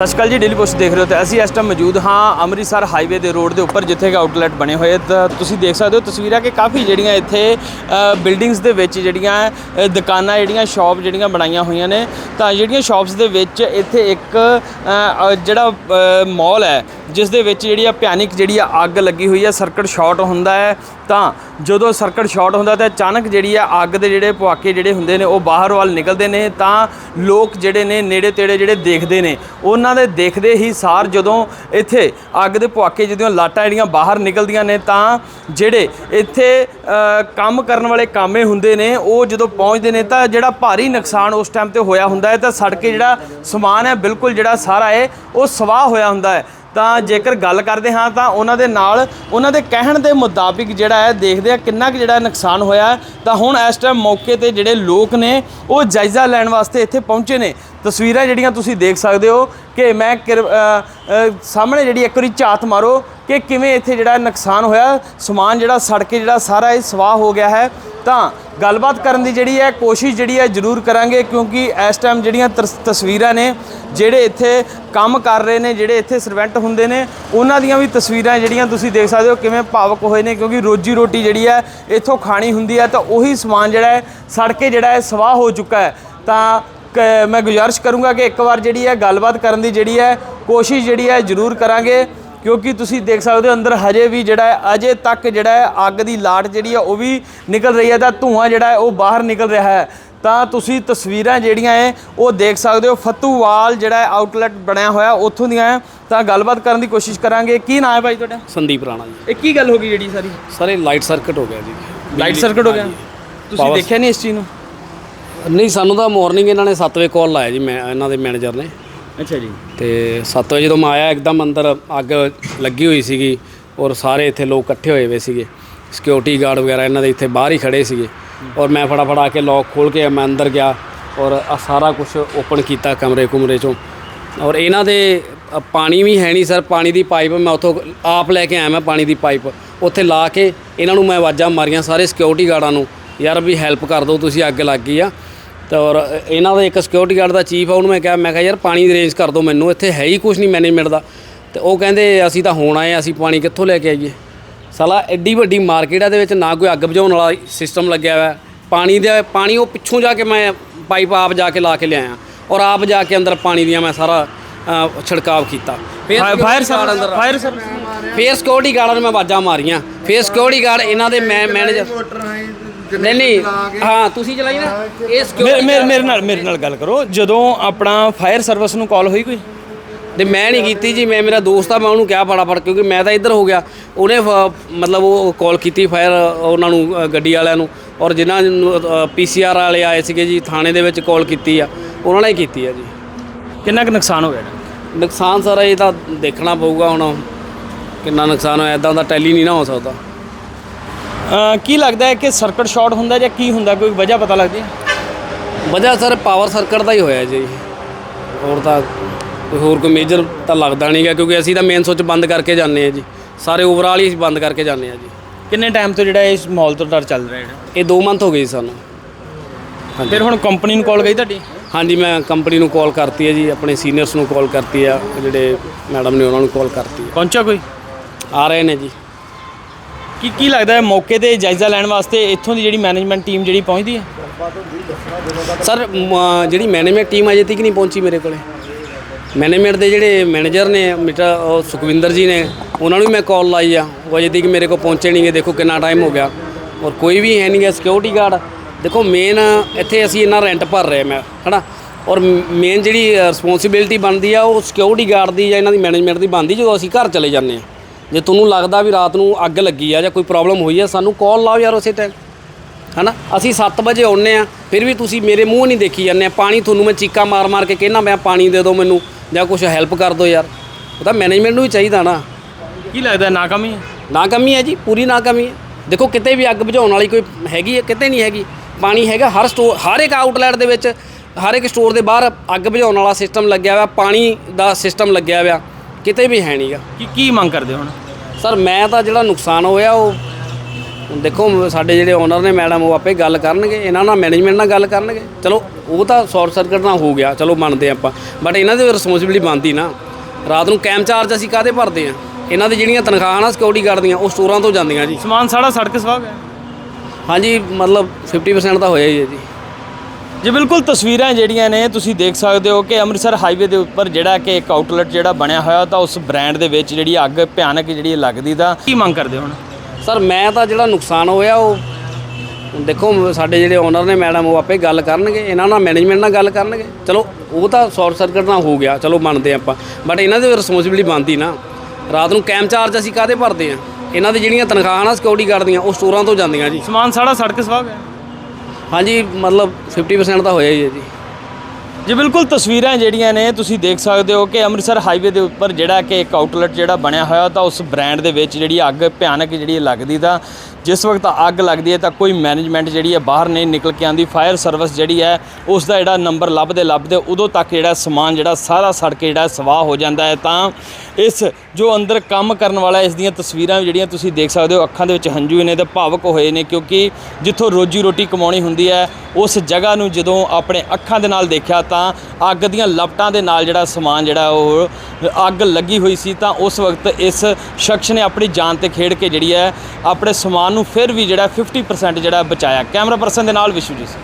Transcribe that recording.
ਸਤਿ ਸ਼੍ਰੀ ਅਕਾਲ ਜੀ daily post ਦੇਖ ਰਹੇ ਹੋ ਤੇ ਅਸੀਂ ਇਸ ਟਾਈਮ ਮੌਜੂਦ ਹਾਂ ਅੰਮ੍ਰਿਤਸਰ ਹਾਈਵੇ ਦੇ ਰੋਡ ਦੇ ਉੱਪਰ, ਜਿੱਥੇ ਕਿ ਆਊਟਲੈਟ ਬਣੇ ਹੋਏ ਤਾਂ ਤੁਸੀਂ ਦੇਖ ਸਕਦੇ ਹੋ ਤਸਵੀਰਾਂ ਕਿ ਕਾਫੀ ਜਿਹੜੀਆਂ ਇੱਥੇ ਬਿਲਡਿੰਗਸ ਦੇ ਵਿੱਚ ਜਿਹੜੀਆਂ ਦੁਕਾਨਾਂ ਜਿਹੜੀਆਂ ਸ਼ਾਪ ਜਿਹੜੀਆਂ ਬਣਾਈਆਂ ਹੋਈਆਂ ਨੇ। ਤਾਂ ਜਿਹੜੀਆਂ ਸ਼ਾਪਸ ਦੇ ਵਿੱਚ ਇੱਥੇ ਇੱਕ ਜਿਹੜਾ ਮਾਲ ਹੈ, ਜਿਸ ਦੇ ਵਿੱਚ ਜਿਹੜੀ ਆ ਭਿਆਨਕ ਜਿਹੜੀ ਆ ਅੱਗ ਲੱਗੀ ਹੋਈ ਹੈ ਸਰਕਟ ਸ਼ਾਰਟ ਹੁੰਦਾ ਹੈ। ਤਾਂ ਜਦੋਂ ਸਰਕਟ ਸ਼ਾਰਟ ਹੁੰਦਾ ਤਾਂ ਅਚਾਨਕ ਜਿਹੜੀ ਆ ਅੱਗ ਦੇ ਜਿਹੜੇ ਪੁਆਕੇ ਜਿਹੜੇ ਹੁੰਦੇ ਨੇ, ਉਹ ਬਾਹਰ ਵੱਲ ਨਿਕਲਦੇ ਨੇ, ਤਾਂ ਲੋਕ ਜਿਹੜੇ ਨੇ ਨੇੜੇ ਤੇੜੇ ਜਿਹੜੇ ਦੇਖਦੇ ਨੇ, ਉਹਨਾਂ ਦੇ ਦੇਖਦੇ ਹੀ ਸਾਰ ਜਦੋਂ ਇੱਥੇ ਅੱਗ ਦੇ ਪੁਆਕੇ ਜਦੋਂ ਲਾਟਾਂ ਜਿਹੜੀਆਂ ਬਾਹਰ ਨਿਕਲਦੀਆਂ ਨੇ, ਤਾਂ ਜਿਹੜੇ ਇੱਥੇ ਕੰਮ ਕਰਨ ਵਾਲੇ ਕਾਮੇ ਹੁੰਦੇ ਨੇ, ਉਹ ਜਦੋਂ ਪਹੁੰਚਦੇ ਨੇ, ਤਾਂ ਜਿਹੜਾ ਭਾਰੀ ਨੁਕਸਾਨ ਉਸ ਟਾਈਮ ਤੇ ਹੋਇਆ ਹੁੰਦਾ ਹੈ, ਤਾਂ ਸੜ ਕੇ ਜਿਹੜਾ ਸਮਾਨ ਹੈ, ਬਿਲਕੁਲ ਜਿਹੜਾ ਸਾਰਾ ਹੈ, ਉਹ ਸਵਾਹ ਹੋਇਆ ਹੁੰਦਾ ਹੈ। ਤਾਂ ਜੇਕਰ ਗੱਲ ਕਰਦੇ ਹਾਂ ਤਾਂ ਉਹਨਾਂ ਦੇ ਨਾਲ ਉਹਨਾਂ ਦੇ ਕਹਿਣ ਦੇ ਮੁਤਾਬਿਕ ਜਿਹੜਾ ਹੈ, ਦੇਖਦੇ ਆ ਕਿੰਨਾ ਕੁ ਜਿਹੜਾ ਨੁਕਸਾਨ ਹੋਇਆ ਤਾਂ ਹੁਣ ਇਸ ਟਾਈਮ ਮੌਕੇ ਤੇ ਜਿਹੜੇ ਲੋਕ ਨੇ, ਉਹ ਜਾਇਜ਼ਾ ਲੈਣ ਵਾਸਤੇ ਇੱਥੇ ਪਹੁੰਚੇ ਨੇ। ਤਸਵੀਰਾਂ ਜਿਹੜੀਆਂ ਤੁਸੀਂ ਦੇਖ ਸਕਦੇ ਹੋ ਕਿ ਮੈਂ ਕਿਰ- ਸਾਹਮਣੇ ਜਿਹੜੀ ਇੱਕ ਵਾਰੀ ਝਾਤ ਮਾਰੋ ਕਿ ਕਿਵੇਂ ਇੱਥੇ ਜਿਹੜਾ ਨੁਕਸਾਨ ਹੋਇਆ, ਸਮਾਨ ਜਿਹੜਾ ਸੜ ਕੇ ਜਿਹੜਾ ਸਾਰਾ ਇਹ ਸਵਾਹ ਹੋ ਗਿਆ ਹੈ। ਤਾਂ ਗੱਲਬਾਤ ਕਰਨ ਦੀ ਜਿਹੜੀ ਹੈ, ਕੋਸ਼ਿਸ਼ ਜਿਹੜੀ ਹੈ ਜ਼ਰੂਰ ਕਰਾਂਗੇ, ਕਿਉਂਕਿ ਇਸ ਟਾਈਮ ਜਿਹੜੀਆਂ ਤਸ- ਤਸਵੀਰਾਂ ਨੇ, ਜਿਹੜੇ ਇੱਥੇ ਕੰਮ ਕਰ ਰਹੇ ਨੇ, ਜਿਹੜੇ ਇੱਥੇ ਸਰਵੈਂਟ ਹੁੰਦੇ ਨੇ, ਉਹਨਾਂ ਦੀਆਂ ਵੀ ਤਸਵੀਰਾਂ ਜਿਹੜੀਆਂ ਤੁਸੀਂ ਦੇਖ ਸਕਦੇ ਹੋ ਕਿਵੇਂ ਭਾਵਕ ਹੋਏ ਨੇ, ਕਿਉਂਕਿ ਰੋਜੀ ਰੋਟੀ ਜਿਹੜੀ ਹੈ, ਇੱਥੋਂ ਖਾਣੀ ਹੁੰਦੀ ਹੈ, ਤਾਂ ਉਹੀ ਸਮਾਨ ਜਿਹੜਾ ਹੈ, ਸੜ ਕੇ ਜਿਹੜਾ ਹੈ ਸਵਾਹ ਹੋ ਚੁੱਕਾ ਹੈ। ਤਾਂ ਕ- ਮੈਂ ਗੁਜ਼ਾਰਿਸ਼ ਕਰੂੰਗਾ ਕਿ ਇੱਕ ਵਾਰ ਜਿਹੜੀ ਹੈ, ਗੱਲਬਾਤ ਕਰਨ ਦੀ ਜਿਹੜੀ ਹੈ, ਕੋਸ਼ਿਸ਼ ਜਿਹੜੀ ਹੈ ਜ਼ਰੂਰ ਕਰਾਂਗੇ। ਕਿਉਂਕਿ ਤੁਸੀਂ ਦੇਖ ਸਕਦੇ ਹੋ ਅੰਦਰ ਹਜੇ ਵੀ ਜਿਹੜਾ ਹੈ ਅਜੇ ਤੱਕ ਜਿਹੜਾ ਹੈ ਅੱਗ ਦੀ ਲਾਟ ਜਿਹੜੀ ਹੈ ਉਹ ਵੀ ਨਿਕਲ ਰਹੀ ਹੈ ਤਾਂ ਧੂਆਂ ਜਿਹੜਾ ਹੈ ਉਹ ਬਾਹਰ ਨਿਕਲ ਰਿਹਾ ਹੈ। ਤਾਂ ਤੁਸੀਂ ਤਸਵੀਰਾਂ ਜਿਹੜੀਆਂ ਹੈ ਉਹ ਦੇਖ ਸਕਦੇ ਹੋ। ਫਤੂਵਾਲ ਜਿਹੜਾ ਹੈ ਆਊਟਲੈਟ ਬਣਿਆ ਹੋਇਆ ਉੱਥੋਂ ਦੀਆਂ ਹੈ। ਤਾਂ ਗੱਲਬਾਤ ਕਰਨ ਦੀ ਕੋਸ਼ਿਸ਼ ਕਰਾਂਗੇ। ਕੀ ਨਾਮ ਹੈ ਭਾਈ ਤੁਹਾਡਾ? ਸੰਦੀਪ ਰਾਣਾ ਜੀ। ਇਹ ਕੀ ਗੱਲ ਹੋ ਗਈ ਜਿਹੜੀ ਸਾਰੀ? ਸਰ ਲਾਈਟ ਸਰਕਟ ਹੋ ਗਿਆ ਜੀ। ਲਾਈਟ ਸਰਕਟ ਹੋ ਗਿਆ? ਤੁਸੀਂ ਦੇਖਿਆ ਨਹੀਂ ਇਸ ਚੀਜ਼ ਨੂੰ? ਨਹੀਂ ਸਾਨੂੰ ਤਾਂ ਮਾਰਨਿੰਗ ਇਹਨਾਂ ਨੇ 7 ਵਜੇ ਕਾਲ ਲਾਇਆ ਜੀ ਮੈਂ ਇਹਨਾਂ ਦੇ ਮੈਨੇਜਰ ਨੇ। ਅੱਛਾ ਜੀ। ਤੇ 7 ਵਜੇ ਜਦੋਂ ਮੈਂ ਆਇਆ, ਇੱਕਦਮ ਅੰਦਰ ਅੱਗ ਲੱਗੀ ਹੋਈ ਸੀਗੀ ਔਰ ਸਾਰੇ ਇੱਥੇ ਲੋਕ ਇਕੱਠੇ ਹੋਏ ਹੋਏ ਸੀਗੇ। ਸਿਕਿਉਰਿਟੀ ਗਾਰਡ ਵਗੈਰਾ ਇਹਨਾਂ ਦੇ ਇੱਥੇ ਬਾਹਰ ਹੀ ਖੜੇ ਸੀਗੇ। ਔਰ ਮੈਂ ਫਟਾਫਟ ਆ ਕੇ ਲੌਕ ਖੋਲ ਕੇ ਮੈਂ ਅੰਦਰ ਗਿਆ ਔਰ ਆ ਸਾਰਾ ਕੁਝ ਓਪਨ ਕੀਤਾ ਕਮਰੇ ਕੁਮਰੇ ਚੋਂ। ਔਰ ਇਹਨਾਂ ਦੇ ਪਾਣੀ ਵੀ ਹੈ ਨਹੀਂ ਸਰ, ਪਾਣੀ ਦੀ ਪਾਈਪ ਮੈਂ ਉੱਥੋਂ ਆਪ ਲੈ ਕੇ ਆਇਆ ਮੈਂ ਪਾਣੀ ਦੀ ਪਾਈਪ। ਉੱਥੇ ਲਾ ਕੇ ਇਹਨਾਂ ਨੂੰ ਮੈਂ ਆਵਾਜ਼ਾਂ ਮਾਰੀਆਂ ਸਾਰੇ ਸਿਕਿਉਰਿਟੀ ਗਾਰਡਾਂ ਨੂੰ, ਯਾਰ ਵੀ ਹੈਲਪ ਕਰ ਦਿਓ, ਤੁਸੀਂ ਅੱਗ ਲੱਗ ਗਈ ਆ। ਤੇ ਔਰ ਇਹਨਾਂ ਦਾ ਇੱਕ ਸਿਕਿਉਰਿਟੀ ਗਾਰਡ ਦਾ ਚੀਫ ਆ ਉਹਨੂੰ ਮੈਂ ਕਿਹਾ ਮੈਂ ਕਿਹਾ ਯਾਰ ਪਾਣੀ ਦੀ ਅਰੇਂਜ ਕਰ ਦਿਓ ਮੈਨੂੰ ਇੱਥੇ ਹੈ ਹੀ ਕੁਝ ਨਹੀਂ ਮੈਨੇਜਮੈਂਟ ਦਾ। ਤੇ ਉਹ ਕਹਿੰਦੇ ਅਸੀਂ ਤਾਂ ਹੁਣ ਆਏ ਅਸੀਂ ਪਾਣੀ ਕਿੱਥੋਂ ਲੈ ਕੇ ਆਈਏ? ਸਾਲਾ ਐਡੀ ਵੱਡੀ ਮਾਰਕੀਟ ਆ ਦੇ ਵਿੱਚ ਨਾ ਕੋਈ ਅੱਗ ਬੁਝਾਉਣ ਵਾਲਾ ਸਿਸਟਮ ਲੱਗਿਆ ਹੋਇਆ। ਪਾਣੀ ਦੇ ਪਾਣੀ ਉਹ ਪਿੱਛੋਂ ਜਾ ਕੇ ਮੈਂ ਪਾਈਪ ਆਪ ਜਾ ਕੇ ਲਾ ਕੇ ਲਿਆਇਆ। ਔਰ ਆਪ ਜਾ ਕੇ ਅੰਦਰ ਪਾਣੀ ਦੀਆਂ ਮੈਂ ਸਾਰਾ ਛਿੜਕਾਵ ਕੀਤਾ। ਫਿਰ ਫਾਇਰ guard ਅੰਦਰ ਫਾਇਰ ਸਰਵਿਸ ਫੇਰ ਸਿਕਿਉਰਿਟੀ ਗਾਰਡਾਂ ਨੂੰ ਮੈਂ ਆਵਾਜ਼ਾਂ ਮਾਰੀਆਂ। ਫੇਰ ਸਿਕਿਉਰਿਟੀ ਗਾਰਡ ਇਹਨਾਂ ਦੇ ਮੈਂ ਮੈਨੇਜਰ ਨਹੀਂ ਨਹੀਂ ਹਾਂ ਤੁਸੀਂ ਚਲਾਈ ਨਾ? ਇਹ ਮੇਰੇ ਸਿਕਿਉਰਿਟੀ ਮੇਰੇ ਮੇਰੇ ਨਾਲ ਮੇਰੇ ਨਾਲ ਗੱਲ ਕਰੋ। ਜਦੋਂ ਆਪਣਾ ਫਾਇਰ ਸਰਵਿਸ ਨੂੰ ਕਾਲ ਹੋਈ ਕੋਈ? ਤੇ ਮੈਂ ਨਹੀਂ ਕੀਤੀ ਜੀ ਮੈਂ ਮੇਰਾ ਦੋਸਤ ਆ ਮੈਂ ਉਹਨੂੰ ਕਿਹਾ ਫਟਾਫਟ ਕਿਉਂਕਿ ਮੈਂ ਤਾਂ ਇੱਧਰ ਹੋ ਗਿਆ। ਉਹਨੇ ਫ- ਮਤਲਬ ਉਹ ਕਾਲ ਕੀਤੀ ਫਾਇਰ ਉਹਨਾਂ ਨੂੰ ਅ, ਗੱਡੀ ਵਾਲਿਆਂ ਨੂੰ। ਔਰ ਜਿਨ੍ਹਾਂ ਨੂੰ ਪੀਸੀਆਰ ਵਾਲੇ ਆਏ ਸੀਗੇ ਜੀ ਥਾਣੇ ਦੇ ਵਿੱਚ ਕਾਲ ਕੀਤੀ ਆ। ਉਹਨਾਂ ਨੇ ਕੀਤੀ ਆ ਜੀ। ਕਿੰਨਾ ਕੁ ਨੁਕਸਾਨ ਹੋ ਗਿਆ? ਇਹਦਾ? ਨੁਕਸਾਨ ਸਾਰਾ ਇਹ ਤਾਂ ਦੇਖਣਾ ਪਊਗਾ ਹੁਣ। ਕਿੰਨਾ ਨੁਕਸਾਨ ਹੋਇਆ ਇਦਾਂ ਦਾ ਟੈਲੀ ਨਹੀਂ ਨਾ ਹੋ ਸਕਦਾ। ਕੀ ਲੱਗਦਾ ਹੈ ਕਿ ਸਰਕਟ ਸ਼ਾਰਟ ਹੁੰਦਾ ਜਾਂ ਕੀ ਹੁੰਦਾ? ਕੋਈ ਵਜ੍ਹਾ ਪਤਾ ਲੱਗਦੀ ਹੈ? ਵਜ੍ਹਾ ਸਰ ਪਾਵਰ ਸਰਕਟ ਦਾ ਹੀ ਹੋਇਆ ਜੀ। ਹੋਰ ਤਾਂ ਕੋਈ ਹੋਰ ਕੋਈ ਮੇਜਰ ਤਾਂ ਲੱਗਦਾ ਨਹੀਂਗਾ ਕਿਉਂਕਿ ਅਸੀਂ ਤਾਂ ਮੇਨ ਸੁੱਚ ਬੰਦ ਕਰਕੇ ਜਾਂਦੇ ਆ ਜੀ। ਸਾਰੇ ਓਵਰਆਲ ਹੀ ਬੰਦ ਕਰਕੇ ਜਾਂਦੇ ਆ ਜੀ। ਕਿੰਨੇ ਟਾਈਮ ਤੋਂ ਜਿਹੜਾ ਇਸ ਮਾਹੌਲ ਤੋਂ ਡਰ ਚੱਲ ਰਿਹਾ ਜਿਹੜਾ ਇਹ 2 ਮੰਥ ਹੋ ਗਏ ਜੀ ਸਾਨੂੰ। ਫਿਰ ਹੁਣ ਕੰਪਨੀ ਨੂੰ ਕਾਲ ਗਈ ਤੁਹਾਡੀ? ਹਾਂਜੀ ਮੈਂ ਕੰਪਨੀ ਨੂੰ ਕਾਲ ਕਰਤੀ ਹੈ ਜੀ ਆਪਣੇ ਸੀਨੀਅਰਸ ਨੂੰ ਕਾਲ ਕਰਤੀ ਆ ਜਿਹੜੇ ਮੈਡਮ ਨੇ ਉਹਨਾਂ ਨੂੰ ਕਾਲ ਕਰਤੀ ਹੈ। ਪਹੁੰਚਿਆ ਕੋਈ? ਆ ਰਹੇ ਨੇ ਜੀ। ਕੀ ਕੀ ਲੱਗਦਾ ਹੈ ਮੌਕੇ ਤੇ ਜਾਇਜ਼ਾ ਲੈਣ ਵਾਸਤੇ ਇੱਥੋਂ ਦੀ ਜਿਹੜੀ ਮੈਨੇਜਮੈਂਟ ਟੀਮ ਜਿਹੜੀ ਪਹੁੰਚਦੀ ਹੈ? ਸਰ, ਮ- ਜਿਹੜੀ ਮੈਨੇਜਮੈਂਟ ਟੀਮ ਅਜੇ ਤੱਕ ਨਹੀਂ ਪਹੁੰਚੀ ਮੇਰੇ ਕੋਲੇ। ਮੈਨੇਜਮੈਂਟ ਦੇ ਜਿਹੜੇ ਮੈਨੇਜਰ ਨੇ ਮਿਸਟਰ ਉਹ ਸੁਖਵਿੰਦਰ ਜੀ ਨੇ, ਉਹਨਾਂ ਨੂੰ ਵੀ ਮੈਂ ਕਾਲ ਲਾਈ ਆ। ਉਹ ਅਜੇ ਤੱਕ ਮੇਰੇ ਕੋਲ ਪਹੁੰਚੇ ਨਹੀਂਗੇ ਦੇਖੋ ਕਿੰਨਾ ਟਾਈਮ ਹੋ ਗਿਆ। ਔਰ ਕੋਈ ਵੀ ਹੈ ਨਹੀਂਗਾ ਸਿਕਿਉਰਿਟੀ ਗਾਰਡ ਦੇਖੋ ਮੇਨ ਇੱਥੇ ਅਸੀਂ ਇੰਨਾ ਰੈਂਟ ਭਰ ਰਹੇ ਮੈਂ, ਹਨਾ? ਔਰ ਮੇਨ ਜਿਹੜੀ ਰਿਸਪੌਂਸਿਬਿਲਟੀ ਬਣਦੀ ਆ, ਉਹ ਸਿਕਿਉਰਿਟੀ ਗਾਰਡ ਦੀ ਜਾਂ ਇਹਨਾਂ ਦੀ ਮੈਨੇਜਮੈਂਟ ਦੀ ਬਣਦੀ ਜਦੋਂ ਅਸੀਂ ਘਰ ਚਲੇ ਜਾਂਦੇ ਆ ਜੇ ਤੁਹਾਨੂੰ ਲੱਗਦਾ ਵੀ ਰਾਤ ਨੂੰ ਅੱਗ ਲੱਗੀ ਆ ਜਾਂ ਕੋਈ ਪ੍ਰੋਬਲਮ ਹੋਈ ਆ ਸਾਨੂੰ ਕਾਲ ਲਾਓ ਯਾਰ ਉਸੇ ਟਾਈਮ ਹਨਾ? ਅਸੀਂ 7 ਵਜੇ ਆਉਨੇ ਆ ਫਿਰ ਵੀ ਤੁਸੀਂ ਮੇਰੇ ਮੂੰਹ ਨਹੀਂ ਦੇਖੀ ਜਾਂਦੇ ਪਾਣੀ ਤੁਹਾਨੂੰ ਮੈਂ ਚੀਕਾ ਮਾਰ ਮਾਰ ਕੇ ਕਹਿਣਾ ਮੈਂ ਪਾਣੀ ਦੇ ਦਿਓ ਮੈਨੂੰ ਜਾਂ ਕੁਝ ਹੈਲਪ ਕਰ ਦਿਓ ਯਾਰ। ਉਹ ਤਾਂ ਮੈਨੇਜਮੈਂਟ ਨੂੰ ਵੀ ਚਾਹੀਦਾ ਨਾ। ਕੀ ਲੱਗਦਾ ਨਾਕਾਮੀ ਹੈ? ਨਾ ਕਮੀ ਹੈ ਜੀ ਪੂਰੀ ਨਾ ਕਮੀ ਹੈ। ਦੇਖੋ ਕਿਤੇ ਵੀ ਅੱਗ ਬੁਝਾਉਣ ਵਾਲੀ ਕੋਈ ਹੈਗੀ ਹੈ ਕਿਤੇ ਨਹੀਂ ਹੈਗੀ। ਪਾਣੀ ਹੈਗਾ ਹਰ ਸਟੋਰ ਹਰ ਇੱਕ ਆਊਟਲੈਟ ਦੇ ਵਿੱਚ ਹਰ ਇੱਕ ਸਟੋਰ ਦੇ ਬਾਹਰ ਅੱਗ ਬੁਝਾਉਣ ਵਾਲਾ ਸਿਸਟਮ ਲੱਗਿਆ ਹੋਇਆ ਪਾਣੀ ਦਾ ਸਿਸਟਮ ਲੱਗਿਆ ਹੋਇਆ। ਕਿਤੇ ਵੀ ਹੈ ਨਹੀਂਗਾ ਕੀ ਕੀ ਮੰਗ ਕਰਦੇ ਹੋ ਹੁਣ? ਸਰ ਮੈਂ ਤਾਂ ਜਿਹੜਾ ਨੁਕਸਾਨ ਹੋਇਆ ਉਹ ਦੇਖੋ ਸਾਡੇ ਜਿਹੜੇ ਓਨਰ ਨੇ ਮੈਡਮ ਉਹ ਆਪੇ ਗੱਲ ਕਰਨਗੇ। ਇਹਨਾਂ ਨਾਲ ਮੈਨੇਜਮੈਂਟ ਨਾਲ ਗੱਲ ਕਰਨਗੇ। ਚਲੋ ਉਹ ਤਾਂ ਸ਼ਾਰਟ ਸਰਕਟ ਨਾਲ ਹੋ ਗਿਆ। ਚਲੋ ਮੰਨਦੇ ਆਪਾਂ। ਬਟ ਇਹਨਾਂ ਦੀ ਰਿਸਪੌਂਸਿਬਿਲਟੀ ਬਣਦੀ ਨਾ। ਰਾਤ ਨੂੰ ਕੈਮ ਚਾਰਜ ਅਸੀਂ ਕਾਹਦੇ ਭਰਦੇ ਆ? ਇਹਨਾਂ ਦੀ ਜਿਹੜੀਆਂ ਤਨਖਾਹਾਂ ਨਾ ਸਿਕਿਉਰਿਟੀ ਗਾਰਡ ਦੀਆਂ ਉਹ ਸਟੋਰਾਂ ਤੋਂ ਜਾਂਦੀਆਂ ਜੀ। ਸਮਾਨ ਸਾੜਾ ਸੜ ਕੇ ਸਵਾਹ ਗਿਆ। ਹਾਂਜੀ ਮਤਲਬ 50% ਤਾਂ ਹੋਇਆ ਹੀ ਹੈ ਜੀ। ਜੀ ਬਿਲਕੁਲ ਤਸਵੀਰਾਂ ਜਿਹੜੀਆਂ ਨੇ ਤੁਸੀਂ ਦੇਖ ਸਕਦੇ ਹੋ ਕਿ ਅੰਮ੍ਰਿਤਸਰ ਹਾਈਵੇ ਦੇ ਉੱਪਰ ਜਿਹੜਾ ਕਿ ਇੱਕ ਆਊਟਲੈਟ ਜਿਹੜਾ ਬਣਿਆ ਹੋਇਆ ਤਾਂ ਉਸ ਬ੍ਰਾਂਡ ਦੇ ਵਿੱਚ ਜਿਹੜੀ ਅੱਗ ਭਿਆਨਕ ਜਿਹੜੀ ਲੱਗਦੀ ਤਾਂ ਕੀ ਮੰਗ ਕਰਦੇ ਹੋ ਹੁਣ? ਸਰ ਮੈਂ ਤਾਂ ਜਿਹੜਾ ਨੁਕਸਾਨ ਹੋਇਆ ਉਹ ਦੇਖੋ ਸਾਡੇ ਜਿਹੜੇ ਓਨਰ ਨੇ ਮੈਡਮ ਉਹ ਆਪੇ ਗੱਲ ਕਰਨਗੇ ਇਹਨਾਂ ਨਾਲ ਮੈਨੇਜਮੈਂਟ ਨਾਲ ਗੱਲ ਕਰਨਗੇ। ਚਲੋ ਉਹ ਤਾਂ ਸ਼ਾਰਟ ਸਰਕਟ ਨਾਲ ਹੋ ਗਿਆ ਚਲੋ ਮੰਨਦੇ ਆਪਾਂ। ਬਟ ਇਹਨਾਂ ਦੀ ਰਿਸਪੌਂਸਿਬਿਲਟੀ ਬਣਦੀ ਨਾ। ਰਾਤ ਨੂੰ ਕੈਮ ਚਾਰਜ ਅਸੀਂ ਕਾਹਦੇ ਭਰਦੇ ਆ ਇਹਨਾਂ ਦੀ ਜਿਹੜੀਆਂ ਤਨਖਾਹਾਂ ਨਾ ਸਿਕਿਉਰਿਟੀ ਗਾਰਡ ਦੀਆਂ ਉਹ ਸਟੋਰਾਂ ਤੋਂ ਜਾਂਦੀਆਂ ਜੀ। ਸਮਾਨ ਸਾੜਾ ਸੜ ਕੇ ਸਵਾਹ ਗਿਆ। ਹਾਂਜੀ, ਮਤਲਬ 50% ਤਾਂ ਹੋਇਆ ਹੀ ਹੈ ਜੀ। ਜੀ, ਬਿਲਕੁਲ ਤਸਵੀਰਾਂ ਜਿਹੜੀਆਂ ਨੇ, ਤੁਸੀਂ ਦੇਖ ਸਕਦੇ ਹੋ ਕਿ ਅੰਮ੍ਰਿਤਸਰ ਹਾਈਵੇ ਦੇ ਉੱਪਰ ਜਿਹੜਾ ਕਿ ਇੱਕ ਆਊਟਲੈਟ ਜਿਹੜਾ ਬਣਿਆ ਹੋਇਆ, ਤਾਂ ਉਸ ਬ੍ਰਾਂਡ ਦੇ ਵਿੱਚ ਜਿਹੜੀ ਅੱਗ ਭਿਆਨਕ ਜਿਹੜੀ ਲੱਗਦੀ ਤਾਂ ਜਿਸ ਵਕਤ ਅੱਗ ਲੱਗਦੀ ਹੈ ਤਾਂ ਕੋਈ ਮੈਨੇਜਮੈਂਟ ਜਿਹੜੀ ਹੈ ਬਾਹਰ ਨਹੀਂ ਨਿਕਲ ਕੇ ਆਂਦੀ ਫਾਇਰ ਸਰਵਿਸ ਜਿਹੜੀ ਹੈ ਉਸ ਦਾ ਜਿਹੜਾ ਨੰਬਰ ਲੱਭਦੇ ਲੱਭਦੇ ਉਦੋਂ ਤੱਕ ਜਿਹੜਾ ਸਮਾਨ ਜਿਹੜਾ ਸਾਰਾ ਸੜ ਕੇ ਜਿਹੜਾ ਸਵਾਹ ਹੋ ਜਾਂਦਾ ਹੈ। ਤਾਂ ਇਸ ਜੋ ਅੰਦਰ ਕੰਮ ਕਰਨ ਵਾਲਾ ਇਸ ਦੀਆਂ ਤਸਵੀਰਾਂ ਜਿਹੜੀਆਂ ਤੁਸੀਂ ਦੇਖ ਸਕਦੇ ਹੋ, ਅੱਖਾਂ ਦੇ ਵਿੱਚ ਹੰਝੂ ਨੇ ਤੇ ਭਾਵਕ ਹੋਏ ਨੇ ਕਿਉਂਕਿ ਜਿੱਥੋਂ ਰੋਜੀ ਰੋਟੀ ਕਮਾਉਣੀ ਹੁੰਦੀ ਹੈ, ਉਸ ਜਗ੍ਹਾ ਨੂੰ ਜਦੋਂ ਆਪਣੇ ਅੱਖਾਂ ਦੇ ਨਾਲ ਦੇਖਿਆ ਤਾਂ ਅੱਗ ਦੀਆਂ ਲਪਟਾਂ ਦੇ ਨਾਲ ਜਿਹੜਾ ਸਮਾਨ ਜਿਹੜਾ ਉਹ ਅੱਗ ਲੱਗੀ ਹੋਈ ਸੀ। ਤਾਂ ਉਸ ਵਕਤ ਇਸ ਸ਼ਖਸ ਨੇ ਆਪਣੀ ਜਾਨ ਤੇ ਖੇਡ ਕੇ ਜਿਹੜੀ ਹੈ, ਆਪਣੇ ਸਮਾਨ ਨੂੰ ਫਿਰ ਵੀ ਜਿਹੜਾ 50% ਜਿਹੜਾ ਬਚਾਇਆ। ਕੈਮਰਾ ਪਰਸਨ ਦੇ ਨਾਲ ਵਿਸ਼ਵਜੀਤ ਸਿੰਘ।